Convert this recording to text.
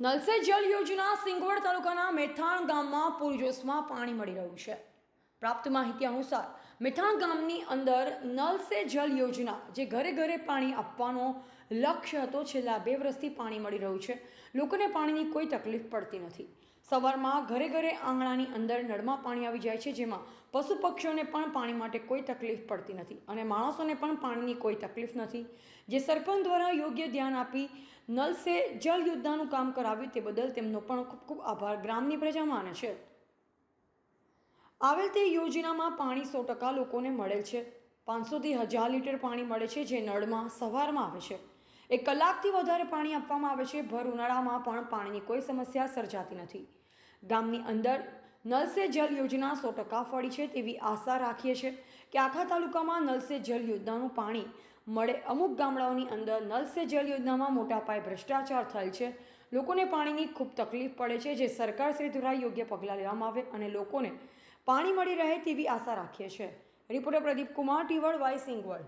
Null સે જલ યોજના સિંગવડ તાલુકાના મેથાણ ગામમાં પૂરજોશમાં પાણી મળી રહ્યું છે. પ્રાપ્ત માહિતી અનુસાર મીઠા ગામની અંદર નલ સે જલ યોજના, જે ઘરે ઘરે પાણી આપવાનો લક્ષ્ય હતો, છેલ્લા બે વર્ષથી પાણી મળી રહ્યું છે. લોકોને પાણીની કોઈ તકલીફ પડતી નથી. સવારમાં ઘરે ઘરે આંગણાની અંદર નળમાં પાણી આવી જાય છે, જેમાં પશુ પક્ષીઓને પણ પાણી માટે કોઈ તકલીફ પડતી નથી અને માણસોને પણ પાણીની કોઈ તકલીફ નથી. જે સરપંચ દ્વારા યોગ્ય ધ્યાન આપી નલ સે જલ યોજનાનું કામ કરાવ્યું તે બદલ તેમનો પણ ખૂબ ખૂબ આભાર. ગ્રામની પ્રજા માને છે. આવેલ તે યોજનામાં પાણી સો ટકા લોકોને મળેલ છે. પાંચસોથી હજાર લીટર પાણી મળે છે જે નળમાં, સવારમાં આવે છે. એક કલાકથી વધારે પાણી આપવામાં આવે છે. ભર ઉનાળામાં પણ પાણીની કોઈ સમસ્યા સર્જાતી નથી. ગામની અંદર નલ સે જલ યોજના સો ટકા ફળી છે તેવી આશા રાખીએ છીએ કે આખા તાલુકામાં નલ સે જલ યોજનાનું પાણી મળે. અમુક ગામડાઓની અંદર નલ સે જલ યોજનામાં મોટા પાયે ભ્રષ્ટાચાર થયેલ છે. લોકોને પાણીની ખૂબ તકલીફ પડે છે, જે સરકાર શ્રી દ્વારા યોગ્ય પગલાં લેવામાં આવે અને લોકોને પાણી મળી રહે તેવી આશા રાખીએ છીએ. રિપોર્ટર પ્રદીપ કુમાર ટીવડ વાય સિંગવડ.